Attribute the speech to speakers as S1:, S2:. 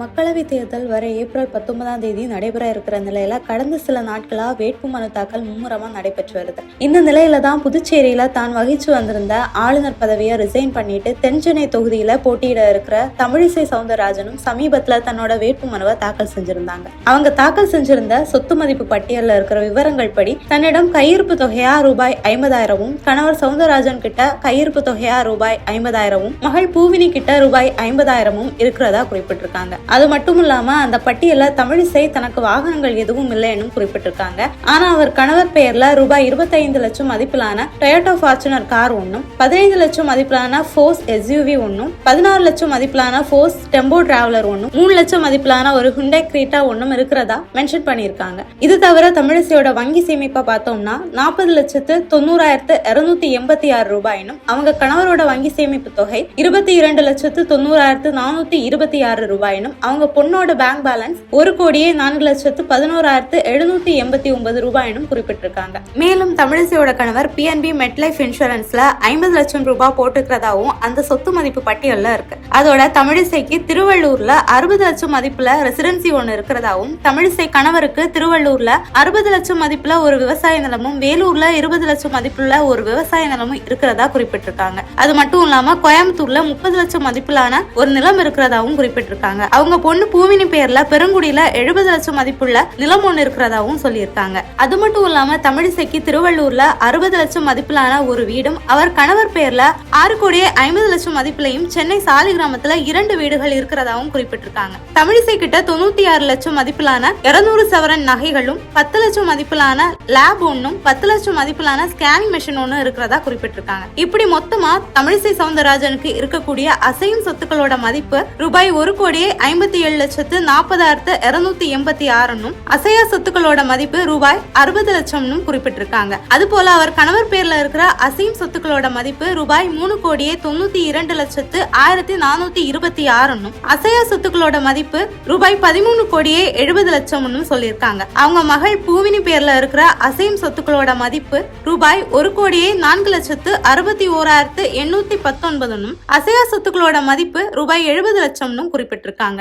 S1: மக்களவை தேர்தல் வர ஏப்ரல் பத்தொன்பதாம் தேதி நடைபெற இருக்கிற நிலையில கடந்த சில நாட்களா வேட்புமனு தாக்கல் மும்முரமா நடைபெற்று வருது. இந்த நிலையில தான் புதுச்சேரியில தான் வகிச்சு வந்திருந்த ஆளுநர் பதவியை ரிசைன் பண்ணிட்டு தென்சென்னை தொகுதியில போட்டியிட இருக்கிற தமிழிசை சவுந்தரராஜனும் சமீபத்துல தன்னோட வேட்புமனுவை தாக்கல் செஞ்சிருந்தாங்க. அவங்க தாக்கல் செஞ்சிருந்த சொத்து மதிப்பு பட்டியலில் இருக்கிற விவரங்கள் படி தன்னிடம் கையிருப்பு தொகையா ரூபாய் ஐம்பதாயிரமும் கணவர் சவுந்தரராஜன் கிட்ட கையிருப்பு தொகையா ரூபாய் ஐம்பதாயிரமும் மகள் பூவினி கிட்ட ரூபாய் ஐம்பதாயிரமும் இருக்கிறதா குறிப்பிட்டிருக்காங்க. அது மட்டும் இல்லாம அந்த பட்டியலில் தமிழிசை தனக்கு வாகனங்கள் எதுவும் இல்லை இல்லைன்னு குறிப்பிட்டிருக்காங்க. ஆனா அவர் கணவர் பெயர்ல ரூபாய் இருபத்தைந்து லட்சம் மதிப்பிலான டொயோட்டோ ஃபார்ச்சுனர் கார் ஒன்றும் பதினைந்து லட்சம் மதிப்பிலான ஃபோர்ஸ் எஸ்யூவி ஒன்றும் பதினாறு லட்சம் மதிப்பிலான ஃபோர்ஸ் டெம்போ டிராவலர் ஒன்றும் மூணு லட்சம் மதிப்பிலான ஒரு ஹுண்டை கிரீட்டா ஒன்றும் இருக்கிறதா மென்ஷன் பண்ணியிருக்காங்க. இது தவிர தமிழிசையோட வங்கி சேமிப்பை பார்த்தோம்னா நாற்பது லட்சத்து தொண்ணூறாயிரத்து இருநூத்தி எண்பத்தி ஆறு ரூபாயினும் அவங்க கணவரோட வங்கி சேமிப்பு தொகை இருபத்தி இரண்டு லட்சத்து தொண்ணூறாயிரத்து நானூத்தி இருபத்தி ஆறு ரூபாயினும் அவங்க பொண்ணோட பேங்க் பேலன்ஸ் ஒரு கோடியே நான்கு லட்சத்து பதினோராயிரத்து எழுநூத்தி எண்பத்தி ஒன்பது ரூபாயினும் குறிப்பிட்டிருக்காங்க. மேலும் தமிழிசையோட கணவர் பிஎன்பி மெட்லைஃப் இன்சூரன்ஸ்ல ஐம்பது லட்சம் ரூபாய் போட்டுக்கிறதாவும் அந்த சொத்து மதிப்பு பட்டியல்ல இருக்கு. அதோட தமிழிசைக்கு திருவள்ளூர்ல அறுபது லட்சம் மதிப்புல ரெசிடென்சி ஒன்று இருக்கிறதாவும் தமிழிசை கணவருக்கு திருவள்ளூர்ல அறுபது லட்சம் மதிப்புல ஒரு விவசாய நிலமும் வேலூர்ல இருபது லட்சம் மதிப்புள்ள ஒரு விவசாய நிலமும் இருக்கிறதா குறிப்பிட்டிருக்காங்க. அது மட்டும் இல்லாம கோயம்புத்தூர்ல முப்பது லட்சம் மதிப்பிலான ஒரு நிலம் இருக்கிறதாவும் குறிப்பிட்டிருக்காங்க. அவங்க பொண்ணு பூவினி பேர்ல பெருங்குடியில எழுபது லட்சம் மதிப்புள்ள நிலம் ஒன்று இருக்கிறதாவும் சொல்லியிருக்காங்க. அது மட்டும் இல்லாம தமிழிசைக்கு திருவள்ளூர்ல அறுபது லட்சம் மதிப்பிலான ஒரு வீடும் அவர் கணவர் பேர்ல ஆறு கோடியே ஐம்பது லட்சம் மதிப்பிலையும் சென்னை சாலி கிராமத்துல இரண்டு வீடுகள் இருக்கிறதாவும் குறிப்பிட்டிருக்காங்க. தமிழிசை கிட்ட தொண்ணூத்தி ஆறு லட்சம் மதிப்பிலான இருநூறு சவரன் நகைகளும் பத்து லட்சம் மதிப்பிலான லேப் ஒன்னும் பத்து லட்சம் மதிப்பிலான ஸ்கேனிங் மெஷின் ஒன்னு இருக்கிறதா குறிப்பிட்டிருக்காங்க. இப்படி மொத்தமா தமிழிசை சவுந்தரராஜனுக்கு இருக்கக்கூடிய அசையும் சொத்துக்களோட மதிப்பு ரூபாய் ஒரு கோடியே ஐம்பத்தி ஏழு லட்சத்து நாற்பதாயிரத்து இருநூத்தி எண்பத்தி ஆறுனும் அசையா சொத்துக்களோட மதிப்பு ரூபாய் அறுபது லட்சம்னு குறிப்பிட்டிருக்காங்க. அது போல அவர் கணவர் பேர்ல இருக்கிற அசீம் சொத்துக்களோட மதிப்பு ரூபாய் மூணு கோடியே தொண்ணூத்தி இரண்டு லட்சத்து ஆயிரத்தி நானூத்தி இருபத்தி ஆறுனும் அசையா சொத்துக்களோட மதிப்பு ரூபாய் பதிமூணு கோடியே எழுபது லட்சம்னு சொல்லியிருக்காங்க. அவங்க மகள் பூவினி பேர்ல இருக்கிற அசைம் சொத்துக்களோட மதிப்பு ரூபாய் ஒரு கோடியே நான்கு லட்சத்து அறுபத்தி ஓராயிரத்து எண்ணூத்தி பத்தொன்பதுனும் அசையா சொத்துக்களோட மதிப்பு ரூபாய் எழுபது லட்சம்னு குறிப்பிட்டிருக்காங்க.